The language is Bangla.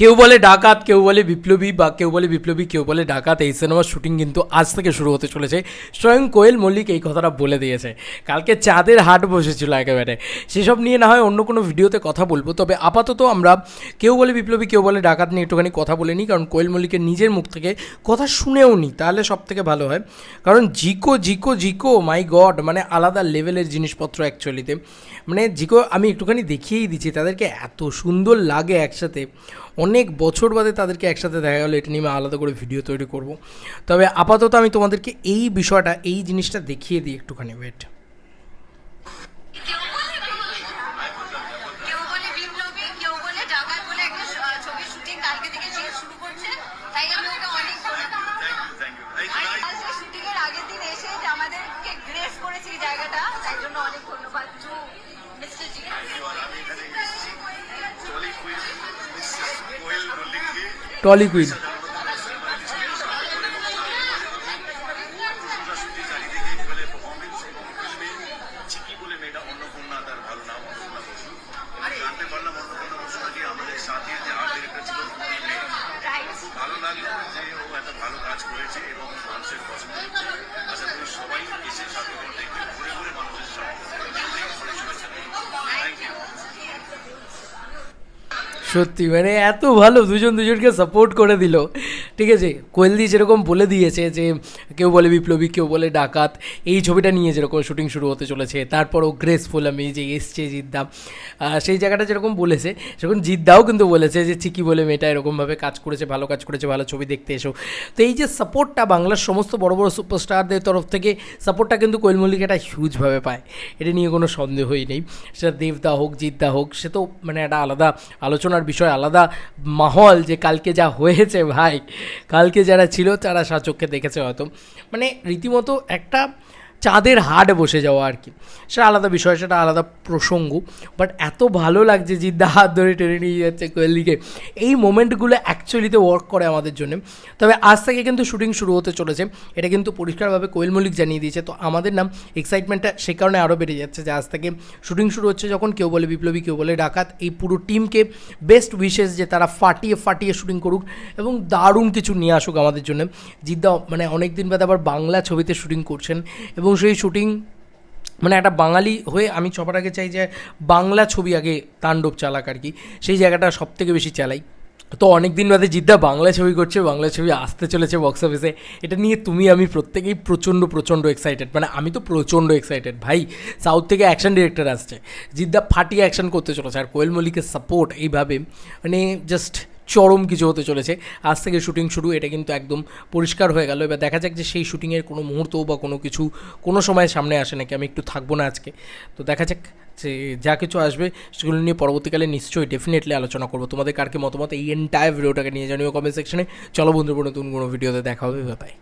কেউ বলে ডাকাত, কেউ বলে বিপ্লবী বা কেউ বলে বিপ্লবী, কেউ বলে ডাকাত, এই সিনেমার শুটিং কিন্তু আজ থেকে শুরু হতে চলেছে। স্বয়ং কোয়েল মল্লিক এই কথাটা বলে দিয়েছে। কালকে চাঁদের হাট বসেছিল একেবারে। সেসব নিয়ে না হয় অন্য কোনো ভিডিওতে কথা বলব। তবে আপাতত আমরা কেউ বলে বিপ্লবী, কেউ বলে ডাকাত নিয়ে একটুখানি কথা বলে নিই, কারণ কোয়েল মল্লিকের নিজের মুখ থেকে কথা শুনেও নিই তাহলে সব থেকে ভালো হয়। কারণ জিকো জিকো জিকো, মাই গড মানে আলাদা লেভেলের জিনিসপত্র অ্যাকচুয়ালিতে মানে জিকো আমি একটুখানি দেখিয়েই দিচ্ছি, তাদেরকে এত সুন্দর লাগে একসাথে। অনেক বছর বাদে তাদেরকে একসাথে দেখা গেলো এটা নিয়ে আমি আলাদা করে ভিডিও তৈরি করব তবে আপাতত আমি তোমাদেরকে এই বিষয়টা এই জিনিসটা দেখিয়ে দিই একটুখানি ওয়েট কেউ বলে বিপ্লবী কেউ বলে ডাকাত বলে একটা ছ- আহ, ছবির শুটিং কালকে থেকে যে শুরু করছে তাই আমি ওকে অনেক শুটিং এর আগের দিন এসে যে আমাদেরকে গ্রেস করেছে এই জায়গাটা তাই জন্য অনেক ধন্যবাদ to mister G Tolly queen. বলে মেয়েটা অন্নপূর্ণা তার ভালো লাগল যে ও এত ভালো কাজ করেছে এবং মানুষের পছন্দ হচ্ছে। আশা সত্যি মানে এত ভালো দুজন দুজনকে সাপোর্ট করে দিল। ঠিক আছে? কোয়েলদি যেরকম বলে দিয়েছে যে, কেউ বলে বিপ্লবী, কেউ বলে ডাকাত, এই ছবিটা নিয়ে যেরকম শুটিং শুরু হতে চলেছে, তারপরও গ্রেসফুল আমি যে এসছে জিদ্দা সেই জায়গাটা যেরকম বলেছে, সেরকম জিদ্দাও কিন্তু বলেছে যে চিকি বলে মেয়েটা এরকমভাবে কাজ করেছে, ভালো কাজ করেছে, ভালো ছবি দেখতে এসো। তো এই যে সাপোর্টটা বাংলার সমস্ত বড় বড় সুপারস্টারদের তরফ থেকে সাপোর্টটা কিন্তু কোয়েল মল্লিক একটা হিউজভাবে পায়। এটা নিয়ে কোনো সন্দেহই নেই। সেটা দেবদা হোক, জিদ্দা হোক, সে তো মানে একটা আলাদা আলোচনার বিষয়, আলাদা মাহল যে কালকে যা হয়েছে ভাই কালকে যারা ছিল তারা সাচককে দেখেছে হয়তো। মানে রীতিমতো একটা চাঁদের হাট বসে যাওয়া আর কি। সেটা আলাদা বিষয়, সেটা আলাদা প্রসঙ্গ। বাট এত ভালো লাগছে জিদ্দা হাত ধরে টেনে নিয়ে যাচ্ছে কোয়েলিকে এই মোমেন্টগুলো অ্যাকচুয়ালিতে ওয়ার্ক করে আমাদের জন্য। তবে আজ থেকে কিন্তু শুটিং শুরু হতে চলেছে। এটা কিন্তু পরিষ্কারভাবে কোয়েল মল্লিক জানিয়ে দিয়েছে। তো আমাদের নাম এক্সাইটমেন্টটা সে কারণে আরও বেড়ে যাচ্ছে যে আজ থেকে শুটিং শুরু হচ্ছে যখন কেউ বলে বিপ্লবী, কেউ বলে ডাকাত। এই পুরো টিমকে বেস্ট উইশেস যে তারা ফাটিয়ে ফাটিয়ে শুটিং করুক এবং দারুণ কিছু নিয়ে আসুক আমাদের জন্য। জিদ্দা মানে অনেক দিন বাদে আবার বাংলা ছবিতে শুটিং করছেন এবং সেই শুটিং মানে একটা বাঙালি হয়ে আমি সবার আগে চাই যে বাংলা ছবি আগে তাণ্ডব চালাক আর কি। সেই জায়গাটা সব থেকে বেশি চালাই। তো অনেক দিন বাদে জিদ্দা বাংলা ছবি করছে, বাংলা ছবি আসতে চলেছে বক্স অফিসে এটা নিয়ে তুমি, আমি প্রত্যেকেই প্রচণ্ড প্রচণ্ড এক্সাইটেড মানে আমি তো প্রচণ্ড এক্সাইটেড ভাই সাউথ থেকে অ্যাকশন ডিরেক্টর আসছে। জিদ্দা ফাটিয়ে অ্যাকশন করতে চলেছে। আর কোয়েল মল্লিকের সাপোর্ট এইভাবে মানে জাস্ট চরম কিছু হতে চলেছে। আজ থেকে শুটিং শুরু, এটা কিন্তু একদম পরিষ্কার হয়ে গেল। এবার দেখা যাক যে সেই শুটিংয়ের কোনো মুহূর্ত বা কোনো কিছু কোনো সময় সামনে আসে নাকি, আমি একটু থাকব না আজকে। তো দেখা যাক যে যা কিছু আসবে, সেগুলো নিয়ে পরবর্তীকালে নিশ্চয়ই ডেফিনেটলি আলোচনা করব। তোমাদের কারকে মতামত? এই এন্টায়ার ভিডিওটাকে নিয়ে জানিও কমেন্ট সেকশনে চলো বন্ধুর, নতুন কোনো ভিডিওতে দেখা হবে বাই